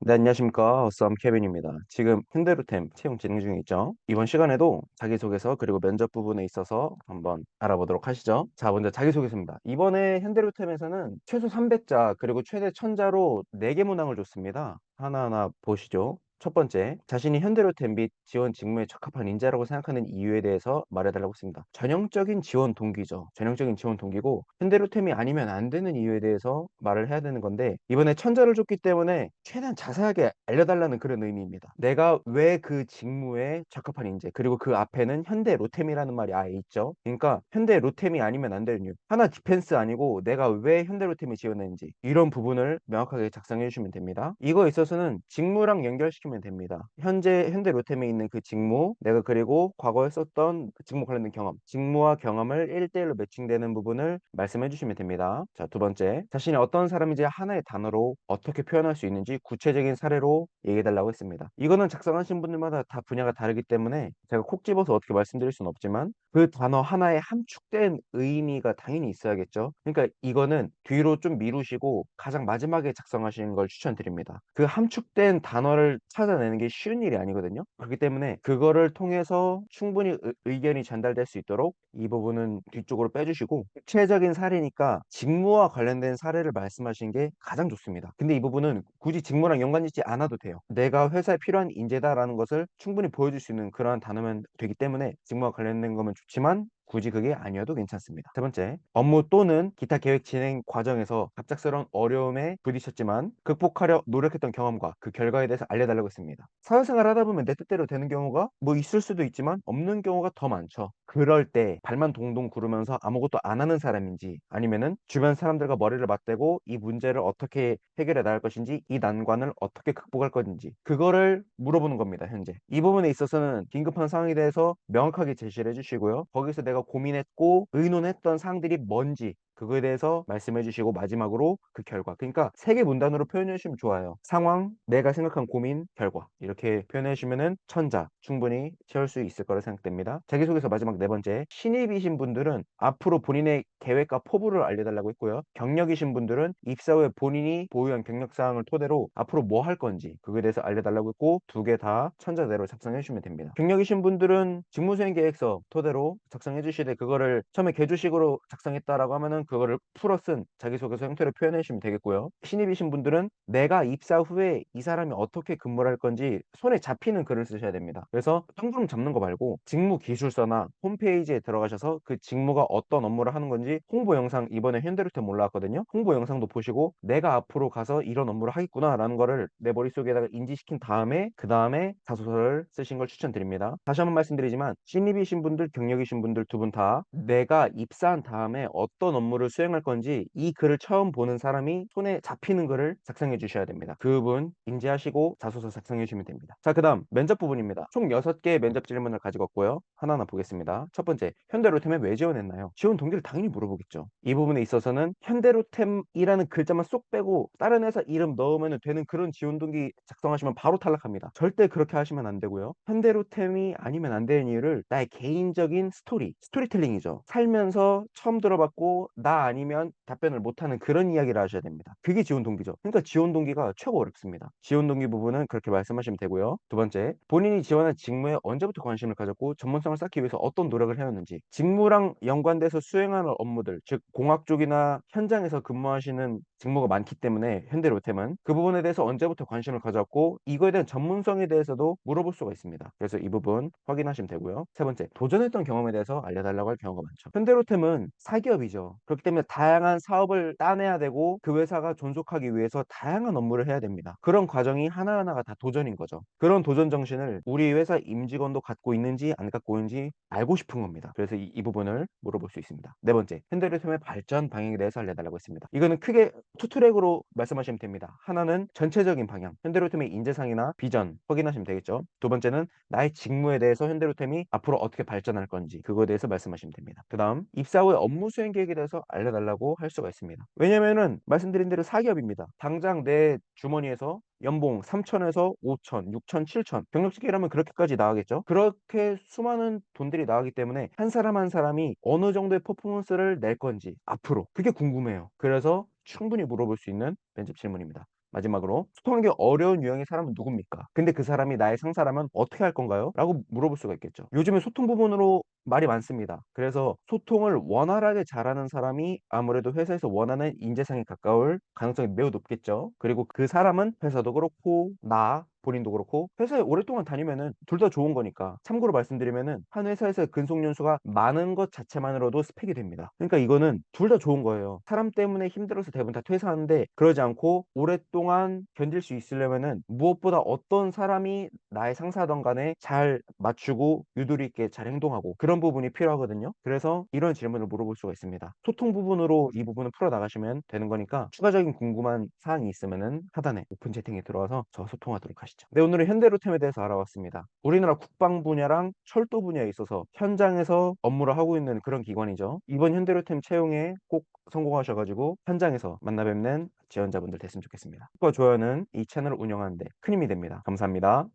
네, 안녕하십니까. 썸 케빈입니다. 지금 현대로템 채용 진행 중에 있죠. 이번 시간에도 자기소개서 그리고 면접 부분에 있어서 한번 알아보도록 하시죠. 자, 먼저 자기소개서입니다. 이번에 현대로템에서는 최소 300자 그리고 최대 1000자로 4개 문항을 줬습니다. 하나하나 보시죠. 첫 번째, 자신이 현대로템 및 지원 직무에 적합한 인재라고 생각하는 이유에 대해서 말해달라고 했습니다. 전형적인 지원 동기죠. 전형적인 지원 동기고 현대로템이 아니면 안 되는 이유에 대해서 말을 해야 되는 건데 이번에 천자를 줬기 때문에 최대한 자세하게 알려달라는 그런 의미입니다. 내가 왜 그 직무에 적합한 인재 그리고 그 앞에는 현대로템이라는 말이 아예 있죠. 그러니까 현대로템이 아니면 안 되는 이유 하나 디펜스 아니고 내가 왜 현대로템에 지원했는지 이런 부분을 명확하게 작성해 주시면 됩니다. 이거에 있어서는 직무랑 연결시 키면 됩니다. 현재 현대 로템에 있는 그 직무 내가 그리고 과거에 썼던 그 직무 관련된 경험 직무와 경험을 1대1로 매칭되는 부분을 말씀해 주시면 됩니다. 자, 두 번째 자신이 어떤 사람인지 하나의 단어로 어떻게 표현할 수 있는지 구체적인 사례로 얘기해 달라고 했습니다. 이거는 작성하신 분들마다 다 분야가 다르기 때문에 제가 콕 집어서 어떻게 말씀드릴 수는 없지만 그 단어 하나에 함축된 의미가 당연히 있어야겠죠. 그러니까 이거는 뒤로 좀 미루시고 가장 마지막에 작성하시는 걸 추천드립니다. 그 함축된 단어를 찾아내는 게 쉬운 일이 아니거든요. 그렇기 때문에 그거를 통해서 충분히 의, 의견이 전달될 수 있도록 이 부분은 뒤쪽으로 빼주시고 구체적인 사례니까 직무와 관련된 사례를 말씀하시는 게 가장 좋습니다. 근데 이 부분은 굳이 직무랑 연관짓지 않아도 돼요. 내가 회사에 필요한 인재다라는 것을 충분히 보여줄 수 있는 그러한 단어면 되기 때문에 직무와 관련된 거면 좋 지만 굳이 그게 아니어도 괜찮습니다. 세 번째, 업무 또는 기타 계획 진행 과정에서 갑작스러운 어려움에 부딪혔지만 극복하려 노력했던 경험과 그 결과에 대해서 알려달라고 했습니다. 사회생활 하다 보면 내 뜻대로 되는 경우가 뭐 있을 수도 있지만 없는 경우가 더 많죠. 그럴 때 발만 동동 구르면서 아무것도 안 하는 사람인지 아니면은 주변 사람들과 머리를 맞대고 이 문제를 어떻게 해결해 나갈 것인지 이 난관을 어떻게 극복할 것인지 그거를 물어보는 겁니다 현재. 이 부분에 있어서는 긴급한 상황에 대해서 명확하게 제시를 해주시고요. 거기서 내가 고민했고 의논했던 사항들이 뭔지 그거에 대해서 말씀해 주시고 마지막으로 그 결과. 그러니까 세 개 문단으로 표현해 주시면 좋아요. 상황 내가 생각한 고민 결과. 이렇게 표현해 주시면은 천자 충분히 채울 수 있을 거라 생각됩니다. 자기소개서 마지막 네 번째. 신입이신 분들은 앞으로 본인의 계획과 포부를 알려달라고 했고요. 경력이신 분들은 입사 후에 본인이 보유한 경력 사항을 토대로 앞으로 뭐 할 건지 그거에 대해서 알려달라고 했고 두 개 다 천자대로 작성해 주시면 됩니다. 경력이신 분들은 직무수행 계획서 토대로 작성해 주시되 그거를 처음에 개주식으로 작성했다라고 하면은 그거를 풀어 쓴 자기소개서 형태로 표현해 주시면 되겠고요. 신입이신 분들은 내가 입사 후에 이 사람이 어떻게 근무를 할 건지 손에 잡히는 글을 쓰셔야 됩니다. 그래서 텅구름 잡는 거 말고 직무 기술서나 홈페이지에 들어가셔서 그 직무가 어떤 업무를 하는 건지 홍보 영상 이번에 현대로템 올라왔거든요. 홍보 영상도 보시고 내가 앞으로 가서 이런 업무를 하겠구나 라는 거를 내 머릿속에다가 인지시킨 다음에 그 다음에 자소서를 쓰신 걸 추천드립니다. 다시 한번 말씀드리지만 신입이신 분들 경력이신 분들 두 분 다 내가 입사한 다음에 어떤 업무 업무를 수행할 건지 이 글을 처음 보는 사람이 손에 잡히는 글을 작성해 주셔야 됩니다. 그분 인지하시고 자소서 작성해 주시면 됩니다. 자, 그 다음 면접 부분입니다. 총 6개의 면접 질문을 가지고 왔고요. 하나하나 보겠습니다. 첫 번째, 현대로템에 왜 지원했나요? 지원 동기를 당연히 물어보겠죠. 이 부분에 있어서는 현대로템이라는 글자만 쏙 빼고 다른 회사 이름 넣으면 되는 그런 지원 동기 작성하시면 바로 탈락합니다. 절대 그렇게 하시면 안 되고요. 현대로템이 아니면 안 되는 이유를 나의 개인적인 스토리, 스토리텔링이죠. 살면서 처음 들어봤고 나 아니면 답변을 못하는 그런 이야기를 하셔야 됩니다. 그게 지원 동기죠. 그러니까 지원 동기가 최고 어렵습니다. 지원 동기 부분은 그렇게 말씀하시면 되고요. 두 번째, 본인이 지원한 직무에 언제부터 관심을 가졌고 전문성을 쌓기 위해서 어떤 노력을 해왔는지 직무랑 연관돼서 수행하는 업무들, 즉 공학 쪽이나 현장에서 근무하시는 직무가 많기 때문에 현대 로템은 그 부분에 대해서 언제부터 관심을 가졌고 이거에 대한 전문성에 대해서도 물어볼 수가 있습니다. 그래서 이 부분 확인하시면 되고요. 세 번째, 도전했던 경험에 대해서 알려달라고 할 경우가 많죠. 현대 로템은 사기업이죠. 그렇기 때문에 다양한 사업을 따내야 되고 그 회사가 존속하기 위해서 다양한 업무를 해야 됩니다. 그런 과정이 하나하나가 다 도전인 거죠. 그런 도전 정신을 우리 회사 임직원도 갖고 있는지 안 갖고 있는지 알고 싶은 겁니다. 그래서 이, 이 부분을 물어볼 수 있습니다. 네 번째, 현대 로템의 발전 방향에 대해서 알려달라고 했습니다. 이거는 크게 투 트랙으로 말씀하시면 됩니다. 하나는 전체적인 방향, 현대로템의 인재상이나 비전 확인하시면 되겠죠. 두 번째는 나의 직무에 대해서 현대로템이 앞으로 어떻게 발전할 건지 그거에 대해서 말씀하시면 됩니다. 그 다음 입사 후에 업무 수행 계획에 대해서 알려달라고 할 수가 있습니다. 왜냐면은 말씀드린 대로 사기업입니다. 당장 내 주머니에서 연봉 3천에서 5천, 6천, 7천 경력직이라면 그렇게까지 나가겠죠. 그렇게 수많은 돈들이 나가기 때문에 한 사람 한 사람이 어느 정도의 퍼포먼스를 낼 건지 앞으로 그게 궁금해요. 그래서 충분히 물어볼 수 있는 면접 질문입니다. 마지막으로 소통하기 어려운 유형의 사람은 누굽니까? 근데 그 사람이 나의 상사라면 어떻게 할 건가요? 라고 물어볼 수가 있겠죠. 요즘에 소통 부분으로 말이 많습니다. 그래서 소통을 원활하게 잘하는 사람이 아무래도 회사에서 원하는 인재상에 가까울 가능성이 매우 높겠죠. 그리고 그 사람은 회사도 그렇고 나 본인도 그렇고 회사에 오랫동안 다니면은 둘 다 좋은 거니까 참고로 말씀드리면은 한 회사에서 근속 연수가 많은 것 자체만으로도 스펙이 됩니다. 그러니까 이거는 둘 다 좋은 거예요. 사람 때문에 힘들어서 대부분 다 퇴사하는데 그러지 않고 오랫동안 견딜 수 있으려면은 무엇보다 어떤 사람이 나의 상사던 간에 잘 맞추고 유도리 있게 잘 행동하고 그런 부분이 필요하거든요. 그래서 이런 질문을 물어볼 수가 있습니다. 소통 부분으로 이 부분을 풀어 나가시면 되는 거니까 추가적인 궁금한 사항이 있으면은 하단에 오픈 채팅에 들어와서 저 소통하도록 하 시죠 네, 오늘은 현대로템에 대해서 알아봤습니다. 우리나라 국방 분야랑 철도 분야에 있어서 현장에서 업무를 하고 있는 그런 기관이죠. 이번 현대로템 채용에 꼭 성공하셔가지고 현장에서 만나 뵙는 지원자분들 됐으면 좋겠습니다. 구독과 좋아요는 이 채널을 운영하는데 큰 힘이 됩니다. 감사합니다.